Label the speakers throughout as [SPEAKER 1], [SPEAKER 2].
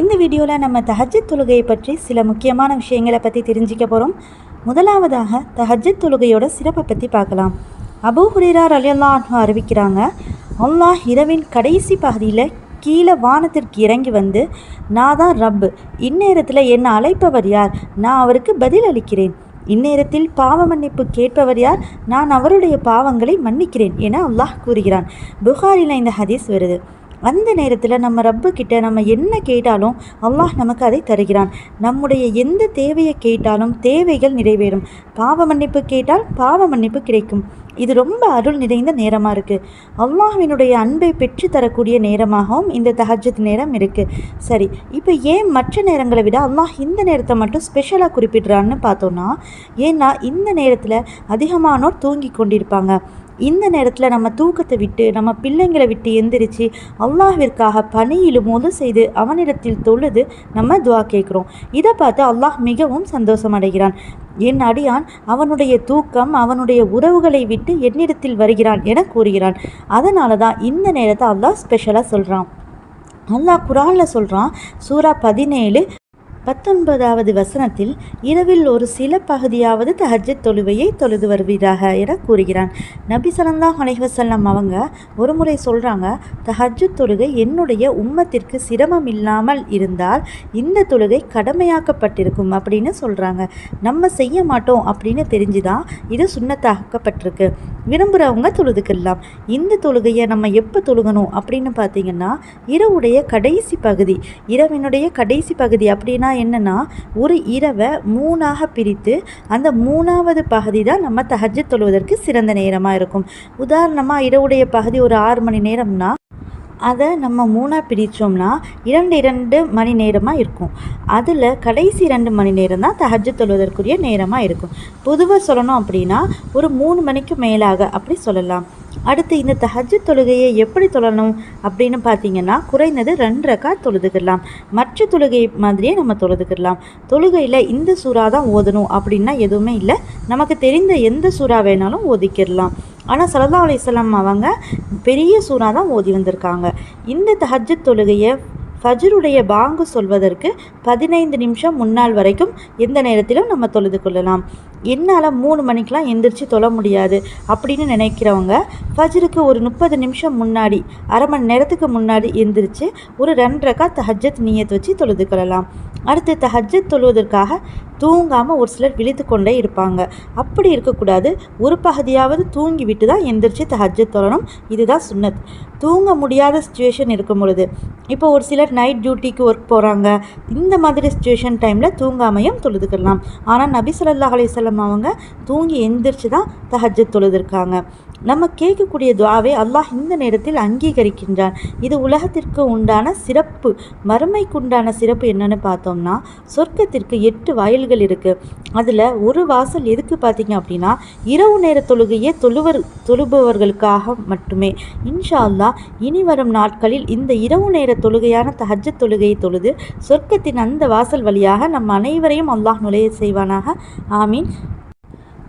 [SPEAKER 1] இந்த வீடியோவில் நம்ம தஹஜத் தொழுகையை பற்றி சில முக்கியமான விஷயங்களை பற்றி தெரிஞ்சிக்க போகிறோம் முதலாவதாக தஹஜத் தொழுகையோட சிறப்பை பற்றி பார்க்கலாம். அபூ ஹுரேரா ரலியல்லா அறிவிக்கிறாங்க அல்லாஹ் இரவின் கடைசி பகுதியில் கீழே வானத்திற்கு இறங்கி வந்து நான் தான் ரப்பு. இந்நேரத்தில் என்னை அழைப்பவர் யார்? நான் அவருக்கு பதில் அளிக்கிறேன். இந்நேரத்தில் பாவ மன்னிப்பு கேட்பவர் யார்? நான் அவருடைய பாவங்களை மன்னிக்கிறேன் என அல்லாஹ் கூறுகிறான். புகாரில் இந்த ஹதீஸ் வருது. அந்த நேரத்தில் நம்ம ரப்பு கிட்ட நம்ம என்ன கேட்டாலும் அல்லாஹ் நமக்கு அதை தருகிறான். நம்முடைய எந்த தேவையை கேட்டாலும் தேவைகள் நிறைவேறும். பாவ மன்னிப்பு கேட்டால் பாவ மன்னிப்பு கிடைக்கும். இது ரொம்ப அருள் நிறைந்த நேரமாக இருக்குது அல்லாஹினுடைய அன்பை பெற்று தரக்கூடிய நேரமாகவும் இந்த தஹஜத் நேரம் இருக்குது சரி இப்போ ஏன் மற்ற நேரங்களை விட அல்லாஹ் இந்த நேரத்தை மட்டும் ஸ்பெஷலாக குறிப்பிடுறான்னு பார்த்தோன்னா ஏன்னா இந்த நேரத்தில் அதிகமானோர் தூங்கி கொண்டிருப்பாங்க. இந்த நேரத்தில் நம்ம தூக்கத்தை விட்டு நம்ம பிள்ளைங்களை விட்டு எந்திரிச்சு அல்லாஹிற்காக பணியிலும் போது செய்து அவனிடத்தில் தொழுது நம்ம துவா கேட்குறோம். இதை பார்த்து அல்லாஹ் மிகவும் சந்தோஷம் அடைகிறான். என் அடியான் அவனுடைய தூக்கம் அவனுடைய உறவுகளை விட்டு என்னிடத்தில் வருகிறான் என கூறுகிறான். அதனால தான் இந்த நேரத்தை அல்லாஹ் ஸ்பெஷலாக சொல்கிறான் அல்லாஹ் குரானில் சொல்கிறான் சூரா பதினேழு பத்தொன்பதாவது வசனத்தில் இரவில் ஒரு சில பகுதியாவது தஹஜத் தொழுவையை தொழுது வருவீராக என கூறுகிறான். நபி சலந்தா அலைவசல்லம் அவங்க ஒரு முறை சொல்கிறாங்க தஹஜத் தொழுகை என்னுடைய உம்மத்திற்கு சிரமம் இல்லாமல் இருந்தால் இந்த தொழுகை கடமையாக்கப்பட்டிருக்கும் அப்படின்னு சொல்கிறாங்க நம்ம செய்ய மாட்டோம் அப்படின்னு தெரிஞ்சுதான் இது சுண்ணத்தாக்கப்பட்டிருக்கு. விரும்புகிறவங்க தொழுதுக்கிடலாம் இந்த தொழுகையை நம்ம எப்போ தொழுகணும் அப்படின்னு பார்த்தீங்கன்னா இரவுடைய கடைசி பகுதி. இரவினுடைய கடைசி பகுதி அப்படின்னா என்னென்னா ஒரு இரவை மூணாக பிரித்து அந்த மூணாவது பகுதி தான் நம்ம தஹஜ் தொழுவதற்கு சிறந்த நேரமாக இருக்கும். உதாரணமாக இரவுடைய பகுதி ஒரு ஆறு மணி நேரம்னா அதை நம்ம மூணாக பிரித்தோம்னா இரண்டு இரண்டு மணி நேரமாக இருக்கும். அதில் கடைசி ரெண்டு மணி நேரம் தான் தஹஜ் தொழுவதற்குரிய நேரமாக இருக்கும். பொதுவாக சொல்லணும் அப்படின்னா ஒரு மூணு மணிக்கு மேலாக அப்படி சொல்லலாம். அடுத்து இந்த தஹஜ் தொழுகையை எப்படி தொழணும் அப்படின்னு பார்த்தீங்கன்னா குறைந்தது ரெண்டு ரக்கா தொழுதுக்கிடலாம் மற்ற தொழுகை மாதிரியே நம்ம தொழுதுக்கிடலாம் தொழுகையில் இந்த சூறா தான் ஓதணும் அப்படின்னா எதுவுமே இல்லை. நமக்கு தெரிந்த எந்த சூறா வேணாலும் ஓதிக்கிடலாம். ஆனால் சலதா அலிஸ்லாம் அவங்க பெரிய சூறா தான் ஓதி வந்திருக்காங்க. இந்த தஹஜ் தொழுகையை ஃபஜருடைய பாங்கு சொல்வதற்கு பதினைந்து நிமிஷம் முன்னால் வரைக்கும் எந்த நேரத்திலும் நம்ம தொழுது கொள்ளலாம். என்னால் மூணு மணிக்கெலாம் எந்திரிச்சு தொழ முடியாது அப்படின்னு நினைக்கிறவங்க ஃபஜருக்கு ஒரு முப்பது நிமிஷம் முன்னாடி அரை மணி நேரத்துக்கு முன்னாடி எந்திரிச்சு ஒரு ரெண்டரைக்கா தஹஜத் நீயத் வச்சு தொழுது கொள்ளலாம். அடுத்து தஹஜத் தொழுவதற்காக தூங்காமல் ஒரு சிலர் விழித்து கொண்டே இருப்பாங்க. அப்படி இருக்கக்கூடாது. ஒரு பகுதியாவது தூங்கி விட்டு தான் எந்திரிச்சு தஹஜத் தொழணும். இதுதான் சுன்னத். தூங்க முடியாத சுச்சுவேஷன் இருக்கும் பொழுது இப்போ ஒரு சிலர் நைட் டியூட்டிக்கு ஒர்க் போகிறாங்க இந்த மாதிரி சுச்சுவேஷன் டைமில் தூங்காமையும் தொழுதுக்கலாம். ஆனால் நபி சொல்லா அலிசல்லாம் அவங்க தூங்கி எந்திரிச்சு தான் தஹஜத் தொழுதுருக்காங்க. நம்ம கேட்கக்கூடிய துவாவை அல்லாஹ் இந்த நேரத்தில் அங்கீகரிக்கின்றான். இது உலகத்திற்கு உண்டான சிறப்பு. மறுமைக்கு உண்டான சிறப்பு என்னன்னு பார்த்தோம்னா சொர்க்கத்திற்கு எட்டு வாயில்கள் இருக்குது அதில் ஒரு வாசல் எதுக்கு பார்த்தீங்க அப்படின்னா இரவு நேர தொழுகையே தொழுவர் தொழுபவர்களுக்காக மட்டுமே. இன்ஷா அல்லா இனி வரும் நாட்களில் இந்த இரவு நேர தொழுகையான தஹஜ தொழுகையை தொழுது சொர்க்கத்தின் அந்த வாசல் வழியாக நம் அனைவரையும் அல்லாஹ் நுழைய செய்வானாக. ஆமீன்.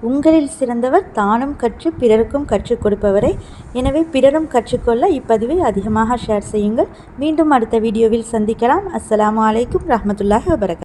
[SPEAKER 1] உங்களில் சிறந்தவர் தானும் கற்று பிறருக்கும் கற்றுக் கொடுப்பவரை. எனவே பிறரும் கற்றுக்கொள்ள இப்பதிவை அதிகமாக ஷேர் செய்யுங்கள். மீண்டும் அடுத்த வீடியோவில் சந்திக்கலாம். அஸ்லாம் வலைக்கம் ரஹமத்துல்லாஹ் வபரக்